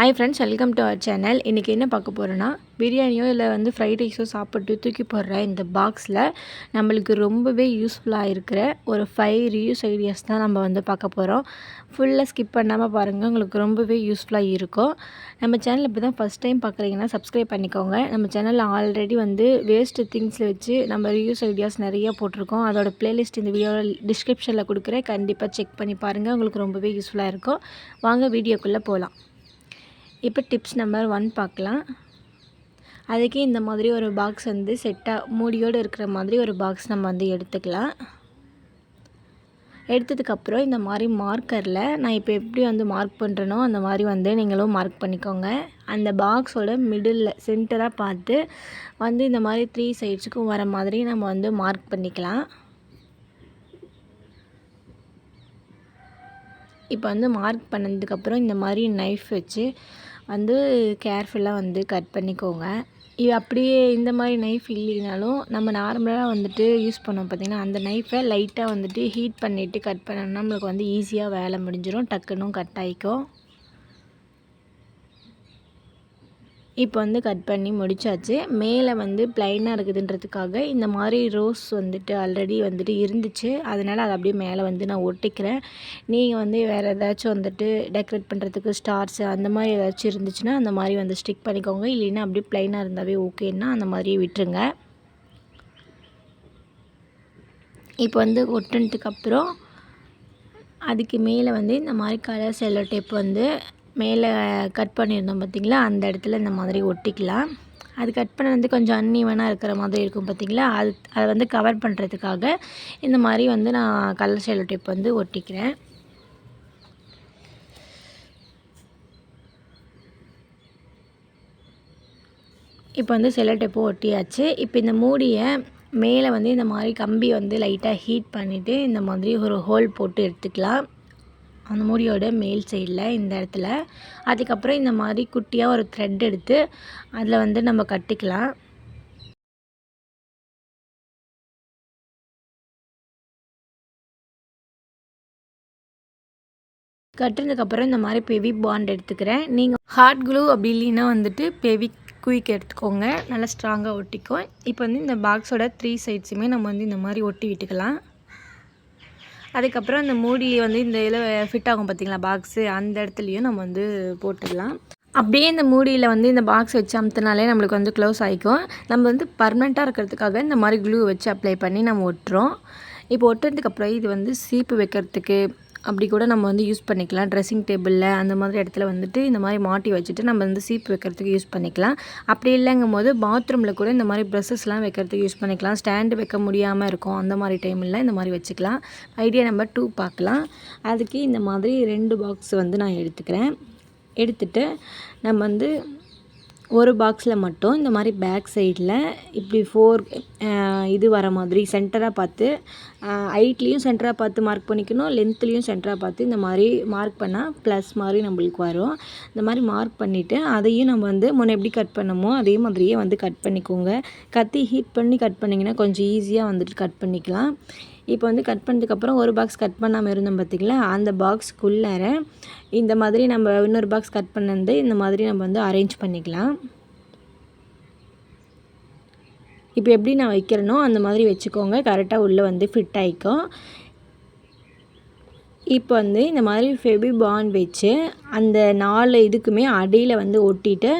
Hi friends welcome to our channel இன்றைக்கி என்ன பார்க்க போகிறோன்னா பிரியாணியோ இல்லை வந்து ஃப்ரைட் ரைஸோ சாப்பிட்டு தூக்கி போடுற இந்த பாக்ஸில் நம்மளுக்கு ரொம்பவே யூஸ்ஃபுல்லாக இருக்கிற ஒரு ஃபைவ் ரியூஸ் ஐடியாஸ் தான் நம்ம வந்து பார்க்க போகிறோம் ஃபுல்லாக ஸ்கிப் பண்ணாமல் பாருங்கள் உங்களுக்கு ரொம்பவே யூஸ்ஃபுல்லாக இருக்கும். நம்ம சேனல் இப்போ தான் ஃபஸ்ட் டைம் பார்க்குறீங்கன்னா சப்ஸ்கிரைப் பண்ணிக்கோங்க. நம்ம சேனலில் ஆல்ரெடி வந்து வேஸ்ட்டு திங்ஸில் வச்சு நம்ம ரியூஸ் ஐடியாஸ் நிறைய போட்டிருக்கோம். அதோட ப்ளேலிஸ்ட் இந்த வீடியோவில் டிஸ்கிரிப்ஷனில் கொடுக்குறேன். கண்டிப்பாக செக் பண்ணி பாருங்கள் உங்களுக்கு ரொம்பவே யூஸ்ஃபுல்லாக இருக்கும். வாங்க வீடியோக்குள்ளே போகலாம் இப்போ டிப்ஸ் நம்பர் ஒன் பார்க்கலாம். அதுக்கு இந்த மாதிரி ஒரு பாக்ஸ் வந்து செட்டாக மூடியோடு இருக்கிற மாதிரி ஒரு பாக்ஸ் நம்ம வந்து எடுத்துக்கலாம். எடுத்ததுக்கப்புறம் இந்த மாதிரி மார்க்கரில் நான் இப்போ எப்படி வந்து மார்க் பண்ணுறனோ அந்த மாதிரி வந்து நீங்களும் மார்க் பண்ணிக்கோங்க. அந்த பாக்ஸோட மிடில் சென்டராக பார்த்து வந்து இந்த மாதிரி த்ரீ சைட்ஸுக்கும் வர மாதிரி நம்ம வந்து மார்க் பண்ணிக்கலாம். இப்போ வந்து மார்க் பண்ணதுக்கப்புறம் இந்த மாதிரி நைஃப் வச்சு வந்து கேர்ஃபுல்லாக வந்து கட் பண்ணிக்கோங்க. இது அப்படியே இந்த மாதிரி நைஃப் இல்லைனாலும் நம்ம நார்மலாக வந்துட்டு யூஸ் பண்ணோம் பார்த்திங்கன்னா அந்த நைஃபை லைட்டாக வந்துட்டு ஹீட் பண்ணிவிட்டு கட் பண்ணோம்னா நம்மளுக்கு வந்து ஈஸியாக வேலை முடிஞ்சிடும் டக்குன்னு கட் ஆகிக்கும் இப்போ வந்து கட் பண்ணி முடித்தாச்சு மேலே வந்து ப்ளைனாக இருக்குதுன்றதுக்காக இந்த மாதிரி ரோஸ் வந்துட்டு ஆல்ரெடி வந்துட்டு இருந்துச்சு. அதனால் அதை அப்படியே மேலே வந்து நான் ஒட்டிக்கிறேன். நீங்கள் வந்து வேறு ஏதாச்சும் வந்துட்டு டெக்கரேட் பண்ணுறதுக்கு ஸ்டார்ஸு அந்த மாதிரி ஏதாச்சும் இருந்துச்சுன்னா அந்த மாதிரி வந்து ஸ்டிக் பண்ணிக்கோங்க. இல்லைன்னா அப்படியே ப்ளைனாக இருந்தாவே ஓகேன்னா அந்த மாதிரியே விட்டுருங்க. இப்போ வந்து ஒட்டுனதுக்கப்புறம் அதுக்கு மேலே வந்து இந்த மாதிரி கலர் செல்லோ டேப் வந்து மேலே கட் பண்ணியிருந்தோம் பார்த்திங்களா? அந்த இடத்துல இந்த மாதிரி ஒட்டிக்கலாம். அது கட் பண்ண வந்து கொஞ்சம் அன்னிவனாக இருக்கிற மாதிரி இருக்கும் பார்த்திங்களா? அது அதை வந்து கவர் பண்ணுறதுக்காக இந்த மாதிரி வந்து நான் கலர் செல்லோ டேப் வந்து ஒட்டிக்கிறேன். இப்போ வந்து செல்லோ டேப்பு ஒட்டியாச்சு. இப்போ இந்த மூடியை மேலே வந்து இந்த மாதிரி கம்பி வந்து லைட்டாக ஹீட் பண்ணிவிட்டு இந்த மாதிரி ஒரு ஹோல் போட்டு எடுத்துக்கலாம். அந்த மூடியோட மேல் சைடில் இந்த இடத்துல. அதுக்கப்புறம் இந்த மாதிரி குட்டியாக ஒரு த்ரெட் எடுத்து அதில் வந்து நம்ம கட்டிக்கலாம். கட்டுறதுக்கப்புறம் இந்த மாதிரி பெவி பாண்ட் எடுத்துக்கிறேன். நீங்கள் ஹார்ட் க்ளூ அப்படி இல்லைன்னா வந்துட்டு பெவி குயிக் எடுத்துக்கோங்க. நல்லா ஸ்ட்ராங்காக ஒட்டிக்கும். இப்போ வந்து இந்த பாக்ஸோட த்ரீ சைட்ஸுமே நம்ம வந்து இந்த மாதிரி ஒட்டி விட்டுக்கலாம். அதுக்கப்புறம் அந்த மூடி வந்து இந்த இதில் ஃபிட் ஆகும் பார்த்திங்களா பாக்ஸு அந்த இடத்துலையும் நம்ம வந்து போட்டுடலாம். அப்படியே இந்த மூடியில் வந்து இந்த பாக்ஸ் வச்சு அமுத்தினாலே நம்மளுக்கு வந்து க்ளோஸ் ஆகிக்கும் நம்ம வந்து பர்மனெண்ட்டாக இருக்கிறதுக்காக இந்த மாதிரி க்ளூ வச்சு அப்ளை பண்ணி நம்ம ஒட்டுறோம். இப்போ ஒட்டுறதுக்கப்புறம் இது வந்து சீப்பு வைக்கிறதுக்கு அப்படி கூட நம்ம வந்து யூஸ் பண்ணிக்கலாம். ட்ரெஸ்ஸிங் டேபிளில் அந்த மாதிரி இடத்துல வந்துட்டு இந்த மாதிரி மாட்டி வச்சுட்டு நம்ம வந்து சீப் வைக்கிறதுக்கு யூஸ் பண்ணிக்கலாம். அப்படி இல்லைங்கும் போது பாத்ரூமில் கூட இந்த மாதிரி ப்ரெஸ்ஸஸ்லாம் வைக்கிறதுக்கு யூஸ் பண்ணிக்கலாம். ஸ்டாண்டு வைக்க முடியாமல் இருக்கும். அந்த மாதிரி டைமில் இந்த மாதிரி வச்சுக்கலாம். ஐடியா நம்பர் டூ பார்க்கலாம். அதுக்கு இந்த மாதிரி ரெண்டு பாக்ஸ் வந்து நான் எடுத்துக்கிறேன். எடுத்துகிட்டு நம்ம வந்து ஒரு பாக்ஸில் மட்டும் இந்த மாதிரி பேக் சைடில் இப்படி ஃபோர் இது வர மாதிரி சென்டராக பார்த்து ஹைட்லேயும் சென்டராக பார்த்து மார்க் பண்ணிக்கணும் லென்த்லேயும் சென்டராக பார்த்து இந்த மாதிரி மார்க் பண்ணால் ப்ளஸ் மாதிரி நம்மளுக்கு வரும். இந்த மாதிரி மார்க் பண்ணிவிட்டு அதையும் நம்ம வந்து முன்னே எப்படி கட் பண்ணமோ அதே மாதிரியே வந்து கட் பண்ணிக்கோங்க. கத்தி ஹீட் பண்ணி கட் பண்ணிங்கன்னா கொஞ்சம் ஈஸியாக வந்துட்டு கட் பண்ணிக்கலாம். இப்போ வந்து கட் பண்ணதுக்கப்புறம் ஒரு பாக்ஸ் கட் பண்ணாமல் இருந்தோம் பார்த்திங்களா அந்த பாக்ஸ்க்குள்ளார இந்த மாதிரி நம்ம இன்னொரு பாக்ஸ் கட் பண்ணது இந்த மாதிரி நம்ம வந்து அரேஞ்ச் பண்ணிக்கலாம். இப்போ எப்படி நான் வைக்கிறேனோ அந்த மாதிரி வச்சுக்கோங்க. கரெக்டாக உள்ளே வந்து ஃபிட் ஆகிக்கும் இப்போ வந்து இந்த மாதிரி ஃபெபி பாண்ட் வச்சு அந்த நாலு இதுக்குமே அடியில் வந்து ஒட்டிட்டு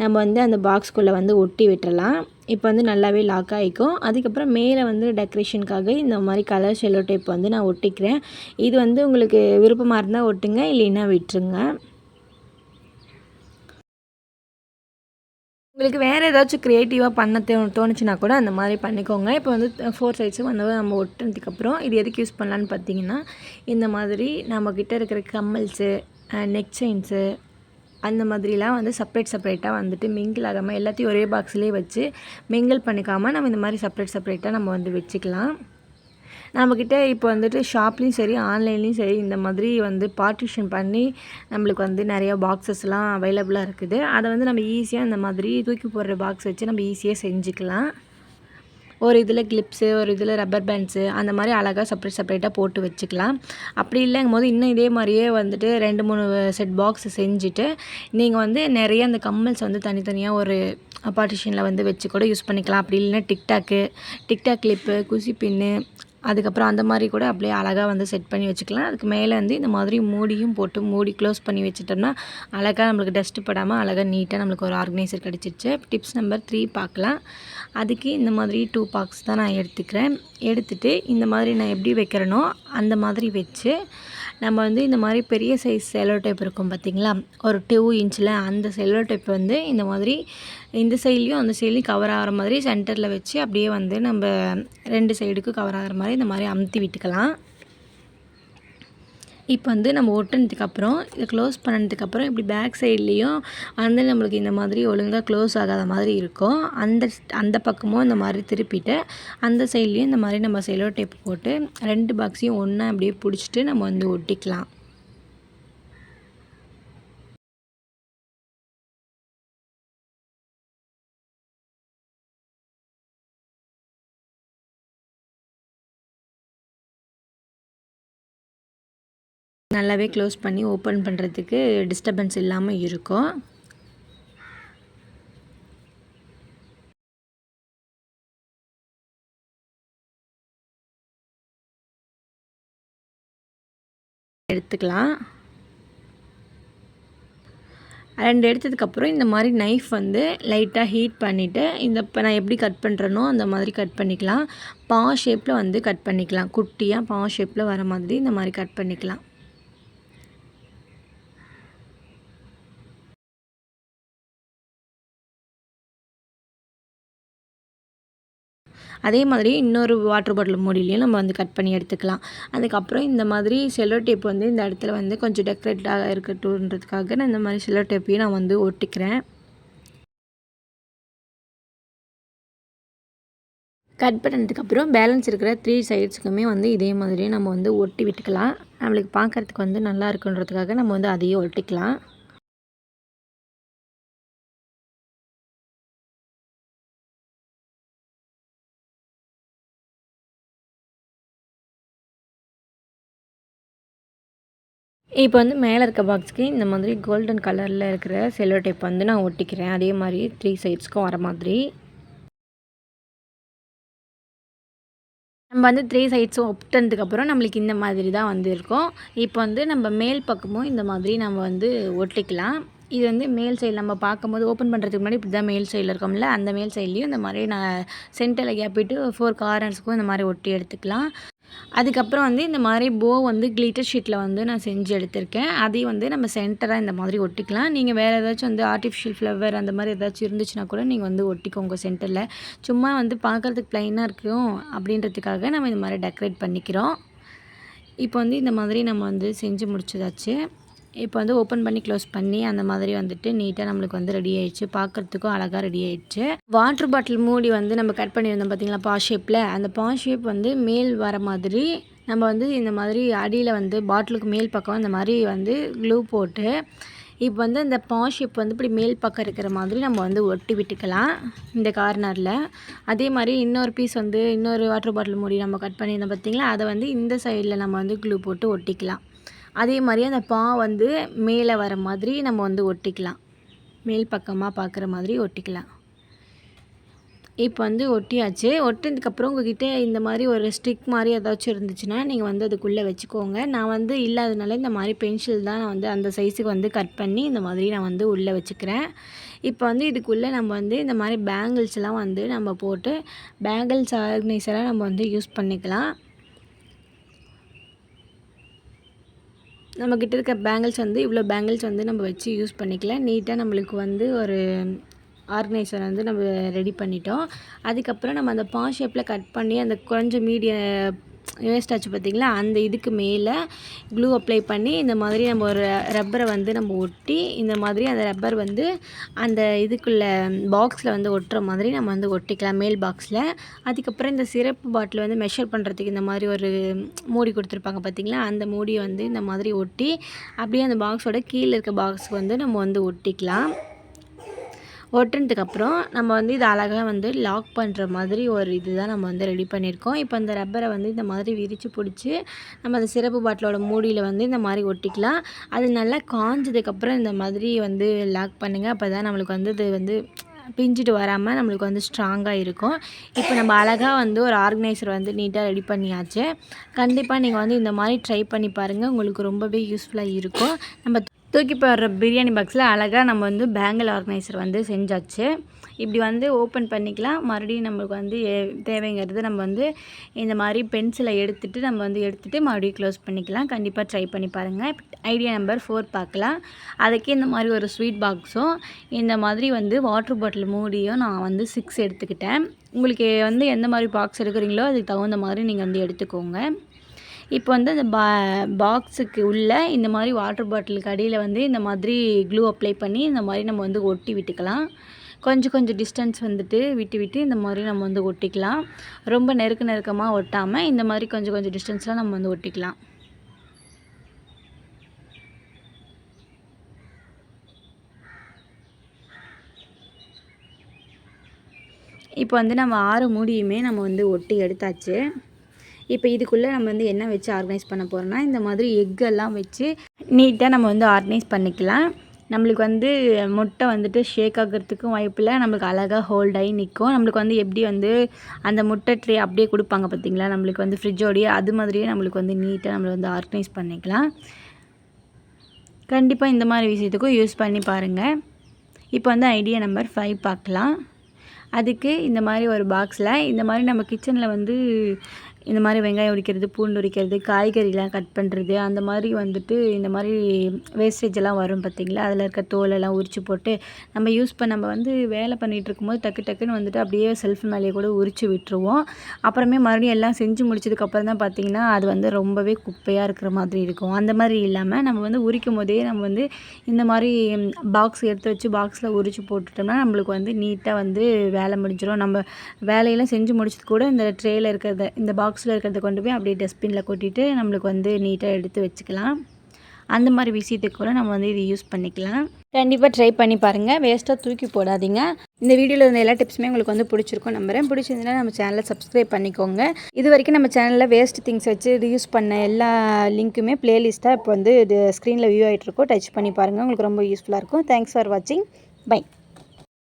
நம்ம வந்து அந்த பாக்ஸ்குள்ளே வந்து ஒட்டி விட்டுறலாம். இப்போ வந்து நல்லாவே லாக் ஆகிக்கும் அதுக்கப்புறம் மேலே வந்து டெக்கரேஷனுக்காக இந்த மாதிரி கலர் செல்லோ டேப் வந்து நான் ஒட்டிக்கிறேன். இது வந்து உங்களுக்கு விருப்பமாக இருந்தால் ஒட்டுங்க இல்லைன்னா விட்டுருங்க. உங்களுக்கு வேறு ஏதாச்சும் க்ரியேட்டிவாக பண்ண தோ தோணுச்சுன்னா கூட அந்த மாதிரி பண்ணிக்கோங்க. இப்போ வந்து ஃபோர் சைட்ஸும் வந்து நம்ம ஒட்டினதுக்கப்புறம் இது எதுக்கு யூஸ் பண்ணலான்னு பார்த்தீங்கன்னா இந்த மாதிரி நம்மக்கிட்ட இருக்கிற கம்மல்ஸு நெக் செயின்ஸு அந்த மாதிரிலாம் வந்து செப்ரேட் செப்ரேட்டாக வந்துட்டு மிங்கிள் ஆகாமல் எல்லாத்தையும் ஒரே பாக்ஸ்லேயே வச்சு மிங்கிள் பண்ணிக்காமல் நம்ம இந்த மாதிரி செப்ரேட் செப்ரேட்டாக நம்ம வந்து வச்சுக்கலாம். நம்மக்கிட்ட இப்போ வந்துட்டு ஷாப்லேயும் சரி ஆன்லைன்லேயும் சரி இந்த மாதிரி வந்து பார்ட்டிஷன் பண்ணி நம்மளுக்கு வந்து நிறையா பாக்ஸஸ்லாம் அவைலபிளாக இருக்குது. அதை வந்து நம்ம ஈஸியாக இந்த மாதிரி தூக்கி போடுற பாக்ஸ் வச்சு நம்ம ஈஸியாக செஞ்சுக்கலாம். ஒரு இதில் கிளிப்ஸு ஒரு இதில் ரப்பர் பேண்ட்ஸு அந்த மாதிரி அழகாக செப்பரேட் செப்பரேட்டாக போட்டு வச்சுக்கலாம். அப்படி இல்லைங்கும் போது இன்னும் இதே மாதிரியே வந்துட்டு ரெண்டு மூணு செட் பாக்ஸ் செஞ்சுட்டு நீங்கள் வந்து நிறைய அந்த கம்மல்ஸ் வந்து தனித்தனியாக ஒரு பார்ட்டிஷனில் வந்து வச்சு கூட யூஸ் பண்ணிக்கலாம். அப்படி இல்லைன்னா டிக்டாக்கு டிக்டாக் கிளிப்பு குசி பின்னு அதுக்கப்புறம் அந்த மாதிரி கூட அப்படியே அழகாக வந்து செட் பண்ணி வச்சுக்கலாம். அதுக்கு மேலே வந்து இந்த மாதிரி மூடியும் போட்டு மூடி க்ளோஸ் பண்ணி வச்சுட்டோம்னா அழகாக நம்மளுக்கு டஸ்ட்டு படாமல் அழகாக நீட்டாக நம்மளுக்கு ஒரு ஆர்கனைசர் கிடச்சிருச்சு. டிப்ஸ் நம்பர் த்ரீ பார்க்கலாம். அதுக்கு இந்த மாதிரி டூ பாக்ஸ் தான் நான் எடுத்துக்கிறேன். எடுத்துகிட்டு இந்த மாதிரி நான் எப்படி வைக்கிறேனோ அந்த மாதிரி வச்சு நம்ம வந்து இந்த மாதிரி பெரிய சைஸ் செல்லோ டைப் இருக்கும் பார்த்திங்களா? ஒரு டூ இன்ச்சில் அந்த செல்லோ டைப் வந்து இந்த மாதிரி இந்த சைட்லேயும் அந்த சைட்லேயும் கவர் ஆகிற மாதிரி சென்டரில் வச்சு அப்படியே வந்து நம்ம ரெண்டு சைடுக்கும் கவர் ஆகிற மாதிரி இந்த மாதிரி அமுத்தி விட்டுக்கலாம். இப்போ வந்து நம்ம ஒட்டினதுக்கப்புறம் இதை க்ளோஸ் பண்ணதுக்கப்புறம் இப்படி பேக் சைட்லேயும் வந்து நம்மளுக்கு இந்த மாதிரி ஒழுங்காக க்ளோஸ் ஆகாத மாதிரி இருக்கும். அந்த அந்த பக்கமும் இந்த மாதிரி திருப்பிட்டு அந்த சைட்லேயும் இந்த மாதிரி நம்ம செலோ டேப் போட்டு ரெண்டு பாக்ஸையும் ஒன்றா அப்படியே பிடிச்சிட்டு நம்ம வந்து ஒட்டிக்கலாம். நல்லாவே க்ளோஸ் பண்ணி ஓப்பன் பண்ணுறதுக்கு டிஸ்டர்பன்ஸ் இல்லாமல் இருக்கும். எடுத்துக்கலாம். ரெண்டு எடுத்ததுக்கப்புறம் இந்த மாதிரி நைஃப் வந்து லைட்டாக ஹீட் பண்ணிவிட்டு இந்த இப்போ நான் எப்படி கட் பண்ணுறனோ அந்த மாதிரி கட் பண்ணிக்கலாம். பா ஷேப்பில் வந்து கட் பண்ணிக்கலாம். குட்டியாக பா ஷேப்பில் வர மாதிரி இந்த மாதிரி கட் பண்ணிக்கலாம். அதே மாதிரி இன்னொரு வாட்டர் பாட்டில் மூடிலையும் நம்ம வந்து கட் பண்ணி எடுத்துக்கலாம். அதுக்கப்புறம் இந்த மாதிரி செல்லோ டேப் வந்து இந்த இடத்துல வந்து கொஞ்சம் டெக்கரேட்டாக இருக்கட்டும்ன்றதுக்காக நான் இந்த மாதிரி செல்லோ டேப்பையும் நான் வந்து ஒட்டிக்கிறேன். கட் பண்ணதுக்கப்புறம் பேலன்ஸ் இருக்கிற த்ரீ சைட்ஸுக்குமே வந்து இதே மாதிரி நம்ம வந்து ஒட்டி விட்டுக்கலாம். நம்மளுக்கு பார்க்குறதுக்கு வந்து நல்லா இருக்குன்றதுக்காக நம்ம வந்து அதையே ஒட்டிக்கலாம். இப்போ வந்து மேலே இருக்க பாக்ஸ்க்கு இந்த மாதிரி கோல்டன் கலரில் இருக்கிற செல்லோ டேப் வந்து நான் ஒட்டிக்கிறேன். அதே மாதிரி த்ரீ சைட்ஸ்க்கும் வர மாதிரி. நம்ம வந்து த்ரீ சைட்ஸும் ஒப்பிட்டதுக்கப்புறம் நம்மளுக்கு இந்த மாதிரி தான் வந்து இருக்கும். இப்போ வந்து நம்ம மேல் பக்கமும் இந்த மாதிரி நம்ம வந்து ஒட்டிக்கலாம். இது வந்து மேல் சைடு நம்ம பார்க்கும்போது ஓப்பன் பண்ணுறதுக்கு முன்னாடி இப்படி தான் மேல் சைடில் இருக்கோம்ல அந்த மேல் சைட்லேயும் இந்த மாதிரி நான் சென்டரில் கேப்பிட்டு ஃபோர் கார்னர்ஸுக்கும் இந்த மாதிரி ஒட்டி எடுத்துக்கலாம். அதுக்கப்புறம் வந்து இந்த மாதிரி போ வந்து கிளிட்டர் ஷீட்டில் வந்து நான் செஞ்சு எடுத்திருக்கேன். அதையும் வந்து நம்ம சென்டராக இந்த மாதிரி ஒட்டிக்கலாம். நீங்கள் வேறு ஏதாச்சும் வந்து ஆர்டிஃபிஷியல் ஃப்ளவர் அந்த மாதிரி ஏதாச்சும் இருந்துச்சுன்னா கூட நீங்கள் வந்து ஒட்டிக்கோங்க சென்டரில் சும்மா வந்து பார்க்குறதுக்கு ப்ளைனாக இருக்கும் அப்படின்றதுக்காக நம்ம இந்த மாதிரி டெக்கரேட் பண்ணிக்கிறோம். இப்போ வந்து இந்த மாதிரி நம்ம வந்து செஞ்சு முடிச்சதாச்சு இப்போ வந்து ஓப்பன் பண்ணி க்ளோஸ் பண்ணி அந்த மாதிரி வந்துட்டு நீட்டாக நம்மளுக்கு வந்து ரெடி ஆயிடுச்சு. பார்க்குறதுக்கும் அழகாக ரெடி ஆயிடுச்சு. வாட்டர் பாட்டில் மூடி வந்து நம்ம கட் பண்ணியிருந்தோம் பார்த்தீங்களா பா ஷேப்பில் அந்த பா ஷேப் வந்து மேல் வர மாதிரி நம்ம வந்து இந்த மாதிரி அடியில் வந்து பாட்டிலுக்கு மேல் பக்கம் இந்த மாதிரி வந்து க்ளூ போட்டு இப்போ வந்து இந்த பா ஷேப் வந்து இப்படி மேல் பக்கம் இருக்கிற மாதிரி நம்ம வந்து ஒட்டி விட்டுக்கலாம் இந்த கார்னரில் அதே மாதிரி இன்னொரு பீஸ் வந்து இன்னொரு வாட்டர் பாட்டில் மூடி நம்ம கட் பண்ணியிருந்தோம் பார்த்தீங்களா அதை வந்து இந்த சைடில் நம்ம வந்து க்ளூ போட்டு ஒட்டிக்கலாம். அதே மாதிரி அந்த பா வந்து மேலே வர மாதிரி நம்ம வந்து ஒட்டிக்கலாம். மேல் பக்கமாக பார்க்குற மாதிரி ஒட்டிக்கலாம். இப்போ வந்து ஒட்டியாச்சு. ஒட்டினதுக்கப்புறம் உங்ககிட்ட இந்த மாதிரி ஒரு ஸ்டிக் மாதிரி ஏதாச்சும் இருந்துச்சுன்னா நீங்கள் வந்து அதுக்குள்ளே வச்சுக்கோங்க. நான் வந்து இல்லாதனால இந்த மாதிரி பென்சில் தான் நான் வந்து அந்த சைஸுக்கு வந்து கட் பண்ணி இந்த மாதிரி நான் வந்து உள்ளே வச்சுக்கிறேன். இப்போ வந்து இதுக்குள்ளே நம்ம வந்து இந்த மாதிரி பேங்கிள்ஸ்லாம் வந்து நம்ம போட்டு பேங்கிள்ஸ் ஆர்கனைசராக நம்ம வந்து யூஸ் பண்ணிக்கலாம். நம்மக்கிட்ட இருக்க பேங்கிள்ஸ் வந்து இவ்வளோ பேங்கிள்ஸ் வந்து நம்ம வச்சு யூஸ் பண்ணிக்கலாம் நீட்டாக நம்மளுக்கு வந்து ஒரு ஆர்கனைசர் வந்து நம்ம ரெடி பண்ணிட்டோம். அதுக்கப்புறம் நம்ம அந்த பா ஷேப்பில் கட் பண்ணி அந்த கொஞ்சம் மீடிய வேஸ்ட் ஆச்சு பார்த்திங்களா? அந்த இதுக்கு மேலே க்ளூ அப்ளை பண்ணி இந்த மாதிரி நம்ம ஒரு ரப்பரை வந்து நம்ம ஒட்டி இந்த மாதிரி அந்த ரப்பர் வந்து அந்த இதுக்குள்ளே பாக்ஸில் வந்து ஒட்டுற மாதிரி நம்ம வந்து ஒட்டிக்கலாம் மேல் பாக்ஸில் அதுக்கப்புறம் இந்த சிறப்பு பாட்டில் வந்து மெஷர் பண்ணுறதுக்கு இந்த மாதிரி ஒரு மூடி கொடுத்துருப்பாங்க பார்த்திங்களா? அந்த மூடியை வந்து இந்த மாதிரி ஒட்டி அப்படியே அந்த பாக்ஸோட கீழே இருக்க பாக்ஸுக்கு வந்து நம்ம வந்து ஒட்டிக்கலாம். ஒட்டுனதுக்கப்புறம் நம்ம வந்து இது அழகாக வந்து லாக் பண்ணுற மாதிரி ஒரு இது தான் நம்ம வந்து ரெடி பண்ணியிருக்கோம். இப்போ அந்த ரப்பரை வந்து இந்த மாதிரி விரித்து பிடிச்சி நம்ம அந்த சிறப்பு பாட்டிலோட மூடியில் வந்து இந்த மாதிரி ஒட்டிக்கலாம். அது நல்லா காஞ்சதுக்கப்புறம் இந்த மாதிரி வந்து லாக் பண்ணுங்கள் அப்போ தான் நம்மளுக்கு வந்து இது வந்து பிஞ்சிட்டு வராமல் நம்மளுக்கு வந்து ஸ்ட்ராங்காக இருக்கும். இப்போ நம்ம அழகாக வந்து ஒரு ஆர்கனைசர் வந்து நீட்டாக ரெடி பண்ணியாச்சு. கண்டிப்பாக நீங்கள் வந்து இந்த மாதிரி ட்ரை பண்ணி பாருங்கள் உங்களுக்கு ரொம்பவே யூஸ்ஃபுல்லாக இருக்கும். நம்ம தூக்கி போடுற பிரியாணி பாக்ஸில் அழகாக நம்ம வந்து பேங்கிள் ஆர்கனைசர் வந்து செஞ்சாச்சு. இப்படி வந்து ஓப்பன் பண்ணிக்கலாம். மறுபடியும் நம்மளுக்கு வந்து ஏ- தேவைங்கிறது நம்ம வந்து இந்த மாதிரி பென்சிலை எடுத்துகிட்டு நம்ம வந்து எடுத்துகிட்டு மறுபடியும் க்ளோஸ் பண்ணிக்கலாம். கண்டிப்பாக ட்ரை பண்ணி பாருங்கள் ஐடியா நம்பர் ஃபோர் பார்க்கலாம். அதுக்கே இந்த மாதிரி ஒரு ஸ்வீட் பாக்ஸும் இந்த மாதிரி வந்து வாட்டர் பாட்டில் மூடியும் நான் வந்து சிக்ஸ் எடுத்துக்கிட்டேன். உங்களுக்கு வந்து எந்த மாதிரி பாக்ஸ் எடுக்கிறீங்களோ அதுக்கு தகுந்த மாதிரி நீங்கள் வந்து எடுத்துக்கோங்க. இப்போ வந்து அந்த பா பாக்ஸுக்கு உள்ளே இந்த மாதிரி வாட்டர் பாட்டிலுக்கு அடியில் வந்து இந்த மாதிரி க்ளூ அப்ளை பண்ணி இந்த மாதிரி நம்ம வந்து ஒட்டி விட்டுக்கலாம். கொஞ்சம் கொஞ்சம் டிஸ்டன்ஸ் வந்துட்டு விட்டு விட்டு இந்த மாதிரி நம்ம வந்து ஒட்டிக்கலாம். ரொம்ப நெருக்க நெருக்கமாக ஒட்டாமல் இந்த மாதிரி கொஞ்சம் கொஞ்சம் டிஸ்டன்ஸில் நம்ம வந்து ஒட்டிக்கலாம். இப்போ வந்து நம்ம ஆறு மூடியுமே நம்ம வந்து ஒட்டி எடுத்தாச்சு. இப்போ இதுக்குள்ளே நம்ம வந்து என்ன வச்சு ஆர்கனைஸ் பண்ண போகிறோம்னா இந்த மாதிரி எக்கெல்லாம் வச்சு நீட்டாக நம்ம வந்து ஆர்கனைஸ் பண்ணிக்கலாம். நம்மளுக்கு வந்து முட்டை வந்துட்டு ஷேக் ஆகிறதுக்கும் வாய்ப்பில் நம்மளுக்கு அழகாக ஹோல்ட் ஆகி நிற்கும். நம்மளுக்கு வந்து எப்படி வந்து அந்த முட்டை ட்ரே அப்படியே கொடுப்பாங்க பார்த்தீங்களா? நம்மளுக்கு வந்து ஃப்ரிட்ஜோடையே அது மாதிரியே நம்மளுக்கு வந்து நீட்டாக நம்மளை வந்து ஆர்கனைஸ் பண்ணிக்கலாம். கண்டிப்பாக இந்த மாதிரி விஷயத்துக்கும் யூஸ் பண்ணி பாருங்கள் இப்போ வந்து ஐடியா நம்பர் ஃபைவ் பார்க்கலாம். அதுக்கு இந்த மாதிரி ஒரு பாக்ஸில் இந்த மாதிரி நம்ம கிச்சனில் வந்து இந்த மாதிரி வெங்காயம் உரிக்கிறது பூண்டு உரிக்கிறது காய்கறிலாம் கட் பண்ணுறது அந்த மாதிரி வந்துட்டு இந்த மாதிரி வேஸ்டேஜ் எல்லாம் வரும் பார்த்தீங்களா? அதில் இருக்க தோலெல்லாம் உரிச்சு போட்டு நம்ம யூஸ் பண்ண நம்ம வந்து வேலை பண்ணிகிட்டு இருக்கும்போது டக்கு டக்குன்னு வந்துட்டு அப்படியே செல்ஃப் மேலேயே கூட உரிச்சு விட்டுருவோம். அப்புறமே மறுபடியும் எல்லாம் செஞ்சு முடிச்சதுக்கப்புறம் தான் பார்த்தீங்கன்னா அது வந்து ரொம்பவே குப்பையாக இருக்கிற மாதிரி இருக்கும். அந்த மாதிரி இல்லாமல் நம்ம வந்து உரிக்கும் போதே நம்ம வந்து இந்த மாதிரி பாக்ஸ் எடுத்து வச்சு பாக்ஸில் உரிச்சு போட்டுட்டோம்னா நம்மளுக்கு வந்து நீட்டாக வந்து வேலை முடிஞ்சிடும் நம்ம வேலையெல்லாம் செஞ்சு முடிச்சது கூட இந்த ட்ரேயில் இருக்கிறத இந்த பாக்ஸ் பாக்ஸில் இருக்கிறத கொண்டு போய் அப்படியே டஸ்ட்பினில் கொட்டிட்டு நம்மளுக்கு வந்து நீட்டாக எடுத்து வச்சுக்கலாம். அந்த மாதிரி விஷயத்துக்கு கூட நம்ம வந்து இது யூஸ் பண்ணிக்கலாம். கண்டிப்பாக ட்ரை பண்ணி பாருங்கள் வேஸ்ட்டாக தூக்கி போடாதீங்க. இந்த வீடியோவில் இருந்த எல்லா டிப்ஸுமே உங்களுக்கு வந்து பிடிச்சிருக்கும் நம்புறேன். பிடிச்சிருந்தா நம்ம சேனலை சப்ஸ்கிரைப் பண்ணிக்கோங்க. இது வரைக்கும் நம்ம சேனலில் வேஸ்ட் திங்ஸ் வச்சு யூஸ் பண்ண எல்லா லிங்க்குமே பிளேலிஸ்ட்டாக இப்போ வந்து இது ஸ்க்ரீனில் வியூ ஆகிட்டு இருக்கும். டச் பண்ணி பாருங்கள் உங்களுக்கு ரொம்ப யூஸ்ஃபுல்லாக இருக்கும். தேங்க்ஸ் ஃபார் வாட்சிங் பை